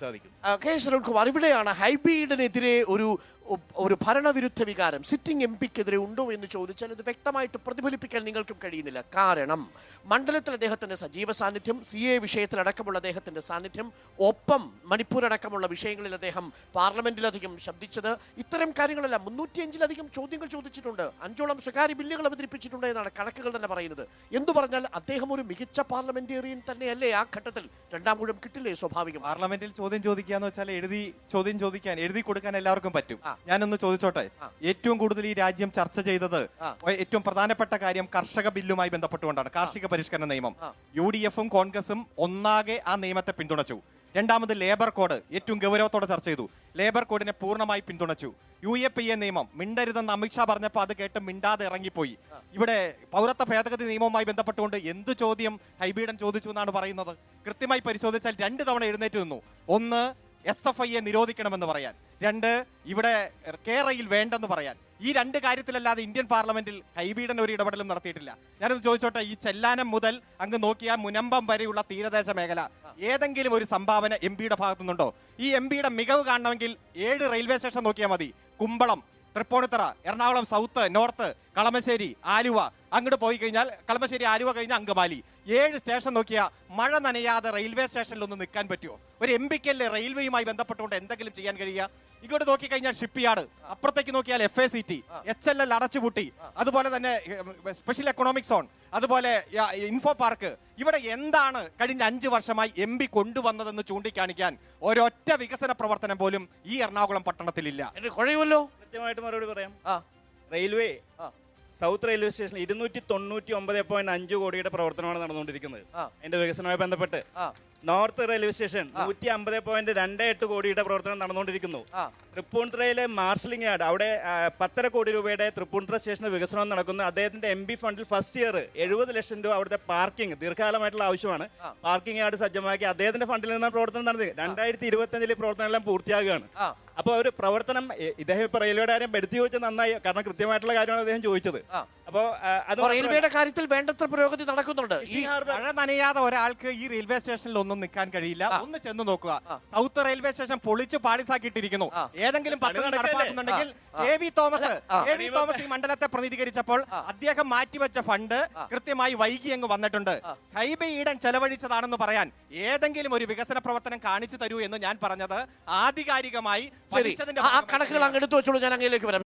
സാധിക്കും. ആ, K S Arunkumar ഇവിടെയാണ് ഹൈബ്രിഡിനെതിരെ ഒരു ഒരു ഭരണവിരുദ്ധ വികാരം. സിറ്റിംഗ് എം പിക്കെതിരെ ഉണ്ടോ എന്ന് ചോദിച്ചാൽ ഇത് വ്യക്തമായിട്ട് പ്രതിഫലിപ്പിക്കാൻ നിങ്ങൾക്കും കഴിയുന്നില്ല. കാരണം മണ്ഡലത്തിൽ അദ്ദേഹത്തിന്റെ സജീവ സാന്നിധ്യം സി എ വിഷയത്തിലടക്കമുള്ള അദ്ദേഹത്തിന്റെ സാന്നിധ്യം ഒപ്പം മണിപ്പൂർ അടക്കമുള്ള വിഷയങ്ങളിൽ അദ്ദേഹം പാർലമെന്റിലധികം ശബ്ദിച്ചത്. ഇത്തരം കാര്യങ്ങളെല്ലാം മുന്നൂറ്റിയഞ്ചിലധികം ചോദ്യങ്ങൾ ചോദിച്ചിട്ടുണ്ട്. അഞ്ചോളം സ്വകാര്യ ബില്ലുകൾ അവതരിപ്പിച്ചിട്ടുണ്ട് എന്നാണ് കണക്കുകൾ തന്നെ പറയുന്നത്. എന്തു പറഞ്ഞാൽ അദ്ദേഹം ഒരു മികച്ച പാർലമെന്റേറിയൻ തന്നെയല്ലേ ആ ഘട്ടത്തിൽ. രണ്ടാം ഊഴം കിട്ടില്ലേ സ്വാഭാവികം. പാർലമെന്റിൽ ചോദ്യം ചോദിക്കാന്ന് വെച്ചാൽ എഴുതി ചോദ്യം ചോദിക്കാൻ എഴുതി കൊടുക്കാൻ എല്ലാവർക്കും പറ്റും. ഞാനൊന്ന് ചോദിച്ചോട്ടെ? ഏറ്റവും കൂടുതൽ ഈ രാജ്യം ചർച്ച ചെയ്തത് ഏറ്റവും പ്രധാനപ്പെട്ട കാര്യം കർഷക ബില്ലുമായി ബന്ധപ്പെട്ടുകൊണ്ടാണ്. കാർഷിക പരിഷ്കരണ നിയമം. യു ഡി എഫും കോൺഗ്രസും ഒന്നാകെ ആ നിയമത്തെ പിന്തുണച്ചു. രണ്ടാമത് ലേബർ കോഡ് ഏറ്റവും ഗൗരവത്തോടെ ചർച്ച ചെയ്തു. ലേബർ കോഡിനെ പൂർണമായി പിന്തുണച്ചു. യു എ പി എ നിയമം മിണ്ടരുതെന്ന് അമിത്ഷാ പറഞ്ഞപ്പോൾ അത് കേട്ട് മിണ്ടാതെ ഇറങ്ങിപ്പോയി. ഇവിടെ പൗരത്വ ഭേദഗതി നിയമവുമായി ബന്ധപ്പെട്ടുകൊണ്ട് എന്ത് ചോദ്യം ഹൈബീഡൻ ചോദിച്ചു എന്നാണ് പറയുന്നത്? കൃത്യമായി പരിശോധിച്ചാൽ രണ്ട് തവണ എഴുന്നേറ്റ് നിന്നു. ഒന്ന് എസ് എഫ് ഐയെ നിരോധിക്കണമെന്ന് പറയാൻ. രണ്ട് ഇവിടെ കേരളയിൽ വേണ്ടെന്ന് പറയാൻ. ഈ രണ്ട് കാര്യത്തിലല്ലാതെ ഇന്ത്യൻ പാർലമെന്റിൽ ഹൈബീഡൻ ഒരു ഇടപെടലും നടത്തിയിട്ടില്ല. ഞാനൊന്ന് ചോദിച്ചോട്ടെ ഈ ചെല്ലാനം മുതൽ അങ്ങ് നോക്കിയ മുനമ്പം വരെയുള്ള തീരദേശ മേഖല ഏതെങ്കിലും ഒരു സംഭാവന എം പിയുടെ ഭാഗത്തുനിന്നുണ്ടോ? ഈ എം പിയുടെ മികവ് കാണണമെങ്കിൽ ഏഴ് റെയിൽവേ സ്റ്റേഷൻ നോക്കിയാൽ മതി. Kumbalam Tripunithura Ernakulam south north Kalamassery Aluva. അങ്ങോട്ട് പോയി കഴിഞ്ഞാൽ കളമശ്ശേരി ആലുവ കഴിഞ്ഞ അങ്കമാലി. ഏഴ് സ്റ്റേഷൻ നോക്കിയാൽ മഴ നനയാതെ റെയിൽവേ സ്റ്റേഷനിൽ ഒന്ന് നിൽക്കാൻ പറ്റുമോ ഒരു എം പിക്കല്ലേ റെയിൽവേയുമായി ബന്ധപ്പെട്ടുകൊണ്ട് എന്തെങ്കിലും ചെയ്യാൻ കഴിയുക? ഇങ്ങോട്ട് നോക്കി കഴിഞ്ഞാൽ ഷിപ്പ് യാർഡ് അപ്പുറത്തേക്ക് നോക്കിയാൽ F A C T. H L L അടച്ചുപൂട്ടി. അതുപോലെ തന്നെ സ്പെഷ്യൽ എക്കണോമിക് സോൺ. അതുപോലെ ഇൻഫോ പാർക്ക്. ഇവിടെ എന്താണ് കഴിഞ്ഞ അഞ്ച് വർഷമായി എം പി കൊണ്ടുവന്നതെന്ന് ചൂണ്ടിക്കാണിക്കാൻ ഒരൊറ്റ വികസന പ്രവർത്തനം പോലും ഈ എറണാകുളം പട്ടണത്തിലില്ല. കുഴയുമല്ലോ. കൃത്യമായിട്ട് മറുപടി പറയാം. റെയിൽവേ. സൗത്ത് റെയിൽവേ സ്റ്റേഷനിൽ ഇരുന്നൂറ്റി തൊണ്ണൂറ്റി ഒമ്പത് പോയിന്റ് അഞ്ച് കോടിയുടെ പ്രവർത്തനമാണ് നടന്നുകൊണ്ടിരിക്കുന്നത്. അതിന്റെ വികസനവുമായി ബന്ധപ്പെട്ട്. നോർത്ത് റെയിൽവേ സ്റ്റേഷൻ നൂറ്റി അമ്പത് പോയിന്റ് രണ്ട് എട്ട് കോടിയുടെ പ്രവർത്തനം നടന്നുകൊണ്ടിരിക്കുന്നു. തൃപ്പൂണിത്തുറയിലെ മാർഷലിംഗ് യാർഡ് അവിടെ പത്തര കോടി രൂപയുടെ തൃപ്പൂണിത്തുറ സ്റ്റേഷന് വികസനം നടക്കുന്നു. അദ്ദേഹത്തിന്റെ എം ബി ഫണ്ടിൽ ഫസ്റ്റ് ഇയർ എഴുപത് ലക്ഷം രൂപ അവിടുത്തെ പാർക്കിംഗ് ദീർഘകാലമായിട്ടുള്ള ആവശ്യമാണ്. പാർക്കിംഗ് യാർഡ് സജ്ജമാക്കി അദ്ദേഹത്തിന്റെ ഫണ്ടിൽ നിന്നാണ് പ്രവർത്തനം നടന്നത്. രണ്ടായിരത്തി ഇരുപത്തി അഞ്ചിൽ പ്രവർത്തനം എല്ലാം പൂർത്തിയാകുകയാണ് അപ്പോൾ ഒരു പ്രവർത്തനം ഇദ്ദേഹം ഇപ്പൊ റെയിൽവേയുടെ കാര്യം എടുത്തു ചോദിച്ചത് നന്നായി കാരണം കൃത്യമായിട്ടുള്ള കാര്യമാണ് അദ്ദേഹം ചോദിച്ചത്. അത് റെയിൽവേയുടെ കാര്യത്തിൽ വേണ്ടത്ര പുരോഗതി നടക്കുന്നുണ്ട്. ഈ മഴ നനയാതെ ഒരാൾക്ക് ഈ റെയിൽവേ സ്റ്റേഷനിൽ ഒന്നും നിൽക്കാൻ കഴിയില്ല. ഒന്ന് ചെന്ന് നോക്കുക. സൗത്ത് റെയിൽവേ സ്റ്റേഷൻ പൊളിച്ച് പാളിസാക്കിയിട്ടിരിക്കുന്നു. ഏതെങ്കിലും പദ്ധതി? നടപ്പാക്കുന്നുണ്ടെങ്കിൽ A K V Thomas A K V Thomas ഈ മണ്ഡലത്തെ പ്രതിനിധീകരിച്ചപ്പോൾ. അദ്ദേഹം മാറ്റിവെച്ച ഫണ്ട് കൃത്യമായി വൈകി അങ്ങ് വന്നിട്ടുണ്ട്. ഹൈബ ഈഡൻ ചെലവഴിച്ചതാണെന്ന് പറയാൻ ഏതെങ്കിലും ഒരു വികസന പ്രവർത്തനം കാണിച്ചു തരൂ എന്ന് ഞാൻ പറഞ്ഞത് ആധികാരികമായി കണക്കുകൾ അങ്ങ് എടുത്തു വെച്ചോളൂ. ഞാൻ അങ്ങയിലേക്ക് വരാം.